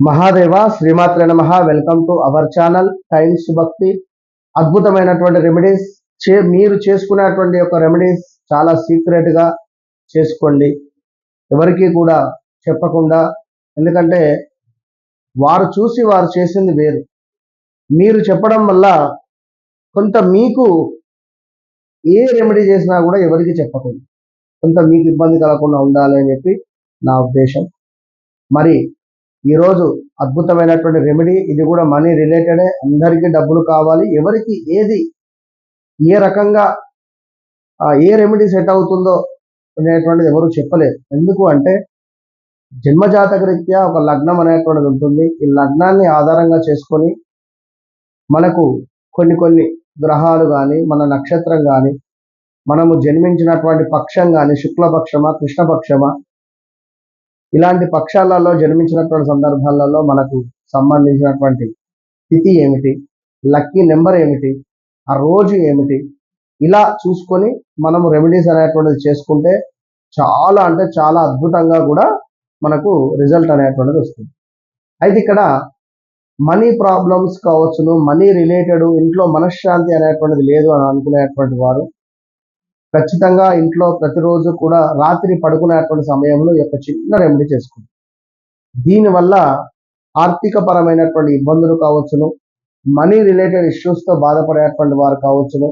మహాదేవ శ్రీమాత్ర నమ. Welcome to our channel Times Bhakti అద్భుతమైనటువంటి రెమెడీస్ చే మీరు చేసుకునేటువంటి యొక్క రెమెడీస్ చాలా సీక్రెట్గా చేసుకోండి. ఎవరికి కూడా చెప్పకుండా ఎందుకంటే వారు చూసి వారు చేసింది వేరు. మీరు చెప్పడం వల్ల కొంత మీకు ఏ రెమెడీ చేసినా కూడా ఎవరికి చెప్పకుండా కొంత మీకు ఇబ్బంది కలగకుండా ఉండాలి అని చెప్పి నా ఉద్దేశం. మరి ఈరోజు అద్భుతమైనటువంటి రెమెడీ ఇది కూడా మనీ రిలేటెడే అందరికీ డబ్బులు కావాలి. ఎవరికి ఏది ఏ రకంగా ఏ రెమెడీ సెట్ అవుతుందో అనేటువంటిది ఎవరు చెప్పలేరు. ఎందుకు అంటే జన్మజాతక రీత్యా ఒక లగ్నం అనేటువంటిది ఉంటుంది. ఈ లగ్నాన్ని ఆధారంగా చేసుకొని మనకు కొన్ని కొన్ని గ్రహాలు కానీ మన నక్షత్రం కానీ మనము జన్మించినటువంటి పక్షం కానీ శుక్లపక్షమా కృష్ణపక్షమా ఇలాంటి పక్షాలలో జన్మించినటువంటి సందర్భాలలో మనకు సంబంధించినటువంటి తిథి ఏమిటి? లక్కీ నెంబర్ ఏమిటి? ఆ రోజు ఏమిటి? ఇలా చూసుకొని మనము రెమెడీస్ అనేటువంటిది చేసుకుంటే చాలా అంటే చాలా అద్భుతంగా కూడా మనకు రిజల్ట్ అనేటువంటిది వస్తుంది. అయితే ఇక్కడ మనీ ప్రాబ్లమ్స్ కావచ్చును మనీ రిలేటెడ్ ఇంట్లో మనశ్శాంతి అనేటువంటిది లేదు అని అనుకునేటువంటి వారు ఖచ్చితంగా ఇంట్లో ప్రతిరోజు కూడా రాత్రి పడుకునేటువంటి సమయంలో ఈ యొక్క చిన్న రెమెడీ చేసుకుంది దీనివల్ల ఆర్థిక పరమైనటువంటి ఇబ్బందులు కావచ్చును మనీ రిలేటెడ్ ఇష్యూస్తో బాధపడేటువంటి వారు కావచ్చును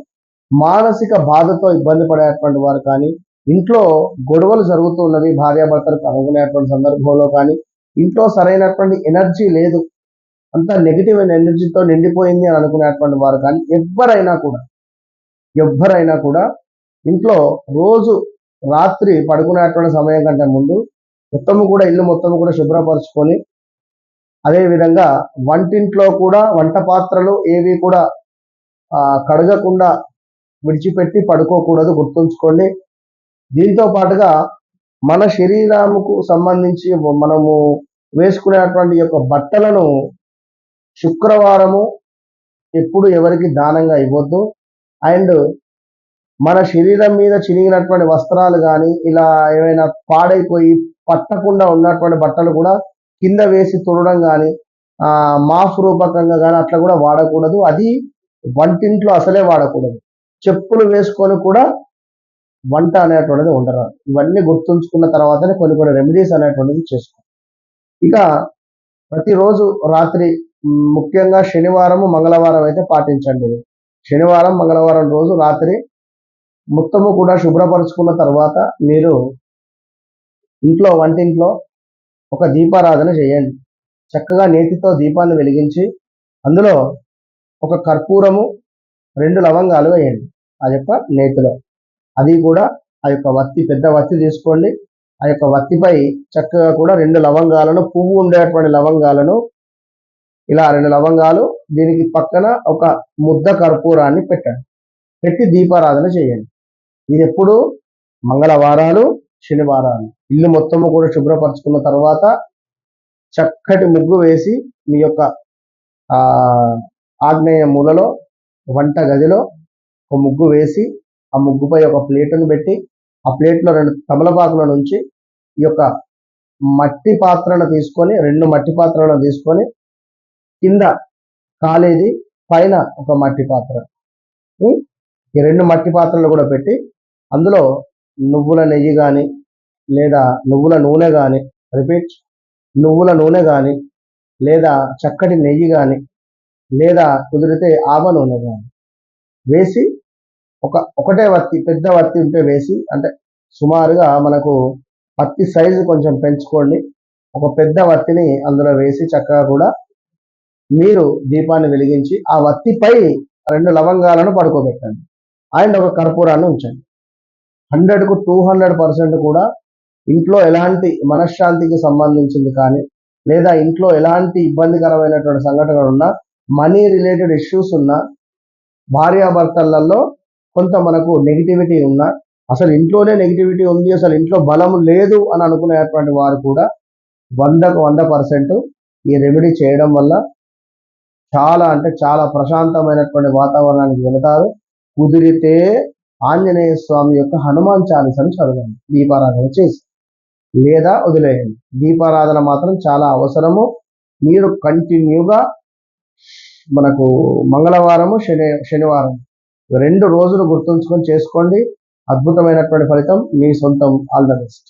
మానసిక బాధతో ఇబ్బంది పడేటువంటి వారు కానీ ఇంట్లో గొడవలు జరుగుతున్నవి భార్యాభర్తలకు అనుకునేటువంటి సందర్భంలో కానీ ఇంట్లో సరైనటువంటి ఎనర్జీ లేదు అంతా నెగిటివ్ ఎనర్జీతో నిండిపోయింది అని అనుకునేటువంటి వారు కానీ ఎవరైనా కూడా ఎవ్వరైనా కూడా ఇంట్లో రోజు రాత్రి పడుకునేటువంటి సమయం కంటే ముందు మొత్తము కూడా ఇల్లు మొత్తం కూడా శుభ్రపరచుకొని అదేవిధంగా వంటింట్లో కూడా వంట పాత్రలు ఏవి కూడా కడగకుండా విడిచిపెట్టి పడుకోకూడదు గుర్తుంచుకోండి. దీంతో పాటుగా మన శరీరముకు సంబంధించి మనము వేసుకునేటువంటి యొక్క బట్టలను శుక్రవారము ఎప్పుడు ఎవరికి దానంగా ఇవ్వద్దు. అండ్ మన శరీరం మీద చినిగినటువంటి వస్త్రాలు కానీ ఇలా ఏమైనా పాడైపోయి పట్టకుండా ఉన్నటువంటి బట్టలు కూడా కింద వేసి తుడడం కానీ మాఫ్ రూపకంగా కానీ అట్లా కూడా వాడకూడదు. అది వంటింట్లో అసలే వాడకూడదు. చెప్పులు వేసుకొని కూడా వంట అనేటువంటిది ఉండరాదు. ఇవన్నీ గుర్తుంచుకున్న తర్వాతనే కొన్ని కొన్ని రెమెడీస్ అనేటువంటిది చేసుకో ఇక ప్రతిరోజు రాత్రి ముఖ్యంగా శనివారము మంగళవారం అయితే పాటించండి. శనివారం మంగళవారం రోజు రాత్రి మొత్తము కూడా శుభ్రపరుచుకున్న తర్వాత మీరు ఇంట్లో వంటింట్లో ఒక దీపారాధన చేయండి. చక్కగా నేతితో దీపాన్ని వెలిగించి అందులో ఒక కర్పూరము రెండు లవంగాలు వేయండి. ఆ యొక్క నేతిలో. అది కూడా ఆ యొక్క వత్తి పెద్ద వత్తి తీసుకోండి. ఆ యొక్క వత్తిపై చక్కగా కూడా రెండు లవంగాలను పువ్వు ఉండేటువంటి లవంగాలను ఇలా రెండు లవంగాలు దీనికి పక్కన ఒక ముద్ద కర్పూరాన్ని పెట్టండి. పెట్టి దీపారాధన చేయండి. ఇది ఎప్పుడు మంగళవారాలు శనివారాలు. ఇల్లు మొత్తము కూడా శుభ్రపరచుకున్న తర్వాత చక్కటి ముగ్గు వేసి మీ యొక్క ఆగ్నేయ మూలలో వంట గదిలో ఒక ముగ్గు వేసి ఆ ముగ్గుపై ఒక ప్లేటును పెట్టి ఆ ప్లేట్లో రెండు తమలపాకుల నుంచి ఈ యొక్క మట్టి పాత్రను తీసుకొని రెండు మట్టి పాత్రలను తీసుకొని కింద కాలేది పైన ఒక మట్టి పాత్ర. ఈ రెండు మట్టి పాత్రలు కూడా పెట్టి అందులో నువ్వుల నెయ్యి కానీ లేదా నువ్వుల నూనె కానీ రిపీట్ నువ్వుల నూనె కానీ లేదా చక్కటి నెయ్యి కానీ లేదా కుదిరితే ఆవ నూనె కానీ వేసి ఒక ఒకటే వత్తి పెద్ద వత్తి ఉంటే వేసి అంటే సుమారుగా మనకు వత్తి సైజు కొంచెం పెంచుకోండి. ఒక పెద్ద వత్తిని అందులో వేసి చక్కగా కూడా మీరు దీపాన్ని వెలిగించి ఆ వత్తిపై రెండు లవంగాలను పడుకోబెట్టండి. అండ్ ఒక కర్పూరాన్ని ఉంచండి. హండ్రెడ్కు టూ హండ్రెడ్ పర్సెంట్ కూడా ఇంట్లో ఎలాంటి మనశ్శాంతికి సంబంధించింది కానీ లేదా ఇంట్లో ఎలాంటి ఇబ్బందికరమైనటువంటి సంఘటనలు ఉన్నా మనీ రిలేటెడ్ ఇష్యూస్ ఉన్నా భార్యాభర్తలలో కొంత మనకు నెగిటివిటీ ఉన్నా అసలు ఇంట్లోనే నెగిటివిటీ ఉంది అసలు ఇంట్లో బలం లేదు అని అనుకునేటువంటి వారు కూడా వందకు వంద పర్సెంట్ ఈ రెమెడీ చేయడం వల్ల చాలా అంటే చాలా ప్రశాంతమైనటువంటి వాతావరణానికి వెళతారు. కుదిరితే ఆంజనేయ స్వామి యొక్క హనుమాన్ చాలీసాను చదవండి. దీపారాధన చేసి. లేదా వదిలేయండి. దీపారాధన మాత్రం చాలా అవసరము. మీరు కంటిన్యూగా మనకు మంగళవారము శని శనివారం రెండు రోజులు గుర్తుంచుకొని చేసుకోండి. అద్భుతమైనటువంటి ఫలితం మీ సొంతం. All the best.